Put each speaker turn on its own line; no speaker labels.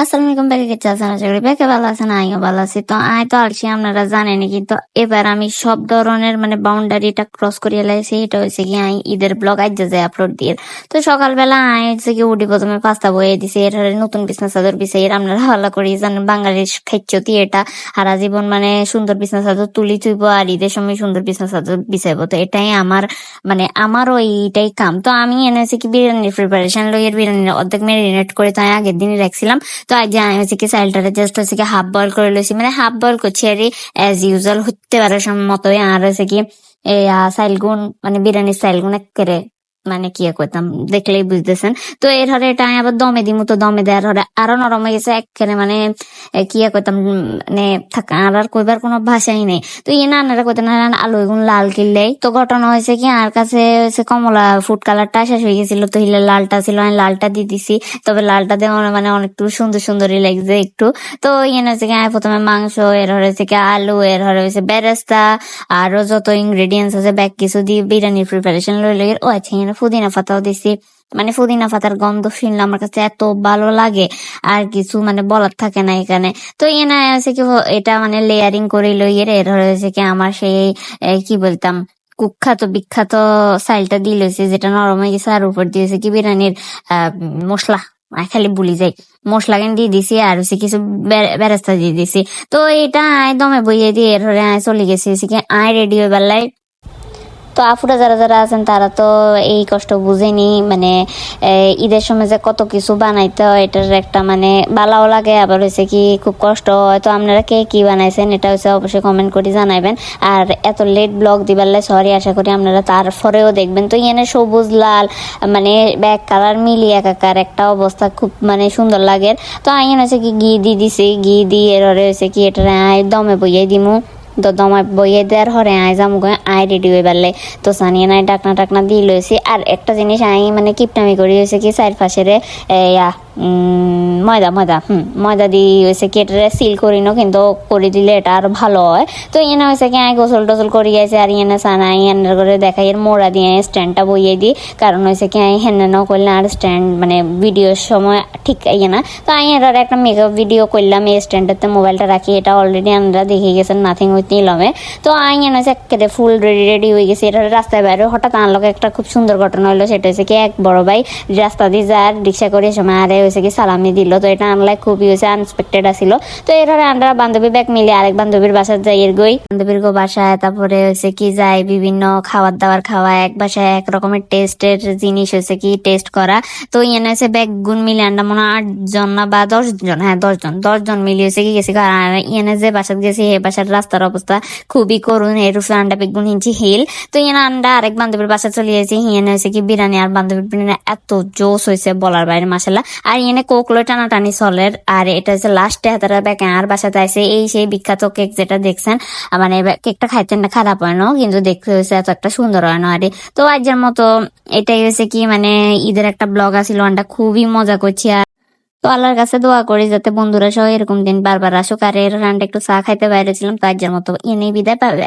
আসসালামু ব্যাগে আশা করি। ব্যাগে ভালো আছেন? আমিও ভালো আছি। তো তো আপনারা জানেনি কিন্তু এবার আমি সব ধরনের মানে বাউন্ডারিটা ক্রস এটা হয়েছে কি আই ঈদের ব্লগ আজ আপলোড দিয়ে। তো সকালবেলা হচ্ছে কি প্রথমে দিছি এর নতুন বিছনা চাদর বিছাই এর আপনারা ভালো করি। জানেন, বাঙালির খাইচ্ছতি এটা সারা জীবন মানে সুন্দর বিছনা চাদর তুলি তুইব আর ঈদের সময় সুন্দর বিছনা চাদর বিছাইবো তো এটাই আমার মানে আমারও এইটাই কাম। তো আমি এনেছি কি বিরিয়ানির প্রিপারেশন লই এর বিরিয়ানি অর্ধেক মেরিনেট করে তাই আগের দিনই রাখছিলাম। তো হচ্ছে কি চাইলটারে জাস্ট হচ্ছে কি হাফ বয়েল করে লইছি মানে হাফ বয়েল করছি আর অ্যাজ ইউজুয়াল হতে পারে মতোই আর হচ্ছে কি এই চাইলগুন মানে বিরিয়ানির চাইলগুন একেবারে মানে কি করতাম দেখলেই বুঝতেছেন। তো এর হরে এটা আমি আবার দমে দিমু, তো দমে দেওয়ার হরে আরও নরম হয়ে গেছে, একেবারে মানে কি করতাম মানে থাকা, আর আর কইবার কোনো ভাষাই নেই। তো ইয়ে নানারা কইতে না আলু এগুন লাল কিনলেই তো ঘটনা হয়েছে কি আর কাছে হচ্ছে কমলা ফুড কালারটা, শেষ হয়ে গেছিল, তো হিলে লালটা ছিল, আমি লালটা দিয়ে দিছি। তবে লালটা দিয়ে মানে অনেক একটু সুন্দর সুন্দরই লাগছে একটু। তো ইয়ে হচ্ছে কি প্রথমে মাংস, এর হরে হচ্ছে কি, আলু, এর হরে হচ্ছে বেরেস্তা আরও যত ইনগ্রেডিয়েন্টস আছে, ব্যাগ কিছু দিয়ে বিরিয়ানির প্রিপারেশন লইলে। ও আচ্ছা এখানে পুদিনা পাতাও দিছি। মানে পুদিনা পাতার গন্ধ শুনলে আমার কাছে এত ভালো লাগে, আর কিছু মানে বলার থাকে না এখানে। তো এনে আছে কি, এটা মানে লেয়ারিং করে লইয়ে এর হয়েছে কি, আমার সেই কি বলতাম, কুখ্যাত বিখ্যাত সাইলটা দিয়ে লইছে, যেটা নরম হয়ে গেছে, আর উপর দিয়েছে কি বিরিয়ানির মশলা। খালি ভুলি যাই। মশলা কেন দিয়ে দিছি, আর হচ্ছে কিছু বেরেস্তা দিয়ে দিছি। তো এটা আয়, দমে বইয়ে দিয়ে এর হরে আয়, চলে গেছি আয় রেডি হয়ে বেলায় তো আফুরা যারা যারা আছেন, তারা তো এই কষ্ট বুঝেনি। মানে ঈদের সময় যে কত কিছু বানাইতে হয়, এটার একটা মানে বালাও লাগে। আবার হয়েছে কি, খুব কষ্ট হয়। তো আপনারা কে কি বানাইছেন, এটা হচ্ছে অবশ্যই কমেন্ট করে জানাবেন আর এত লেট ব্লগ দিবারলে সরি আশা করি আপনারা তারপরেও দেখবেন। তো এখানে সবুজ, লাল মানে ব্যাক কালার মিলিয়ে একাকার একটা অবস্থা খুব মানে সুন্দর লাগে। তো আইন হচ্ছে কি, ঘি দিয়ে দিছি, ঘি দিয়ে এর হয়েছে কি এটা দমে বইয়ে দিমু। তো দমা বইয়ে দেওয়ার হরে আয় যাম গো আয় রেডি হয়ে পারলে তো সানিয়ে নাই ডাকনা টাকনা দিয়ে লইছি আর একটা জিনিস আই মানে কিপটামি করি হয়েছে কি চার পাশেরে ইয়া ময়দা ময়দা, হুম, ময়দা দিয়ে হয়েছে কি এটা সিল করি না, কিন্তু করে দিলে এটা আর ভালো হয়। তো ইয়ে হয়েছে কি আয় গোসল টোসল করি গেছে আর ইয়ে সানা ইয়ানের করে দেখাই এর মোড়া দিয়ে স্ট্যান্ডটা বইয়ে দিই কারণ হয়েছে কি, আই হেনে ন করলে আর স্ট্যান্ড মানে ভিডিওর সময় ঠিক ইয়ে না। তো আমি এটার একটা মেকআপ ভিডিও করলাম এই স্ট্যান্ডটাতে মোবাইলটা রাখি এটা অলরেডি আমরা দেখে গেছেন নাথিং উইথ নিলামে তো আই এনে একেবারে ফুল রেডি রেডি হয়ে গেছে এটা রাস্তায় বাইরে হঠাৎ আনলোকে একটা খুব সুন্দর ঘটনা হলো, সেটা হচ্ছে কি, এক বড় ভাই রাস্তা দিয়ে যার রিক্সা করে সময় আরে হয়েছে কি, সালামি দিল। তো এটা আনলাই খুবই হয়েছে আনএক্সপেক্টেড আসিল। তো এর আমরা বান্ধবী ব্যাগ মিলে আরেক বান্ধবীর বাসায় যাই এর গই। বান্ধবীর গো বাসায়, তারপরে হয়েছে কি, যাই বিভিন্ন খাবার দাবার খাওয়া এক বাসায় এক রকমের টেস্টের জিনিস হয়েছে কি টেস্ট করা। তো ইয়ে হচ্ছে ব্যাগ গুণ মিলে আমরা মনে আট জন না বা দশ জন হ্যাঁ দশ জন দশ জন মিলে হয়েছে কি, গেছি আর ইয়ে যে বাসাত গেছি এই বাসার রাস্তার অবস্থা খুবই করুন এর উপরে আন্ডা বেগুন ইঞ্চি হিল। তো ইয়ে আন্ডা আরেক বান্ধবীর বাসা চলে গেছি। হিয়ে হয়েছে কি, বিরিয়ানি। আর বান্ধবীর বিরিয়ানি এত জোস হয়েছে বলার বাইরে মাসালা আর ইয়ে কোকলো টানাটানি চলের। আর এটা হচ্ছে লাস্টে হাতারা ব্যাগ আর বাসাতে আছে এই সেই বিখ্যাত কেক যেটা দেখছেন মানে কেকটা খাইতে না খারাপ হয় না, কিন্তু দেখতে হয়েছে এত একটা সুন্দর হয় না আরে। তো আজকের মতো এটাই হয়েছে কি মানে ঈদের একটা ব্লগ আছিল আন্ডা খুবই মজা করছি আর। তো আল্লাহর কাছে দোয়া করি যাতে বন্ধুরা সহ এরকম দিন বারবার আসুক। আর এর একটু চা খাইতে বাইরে ছিলাম তো আজকের মতো এনেই বিদায় পাবে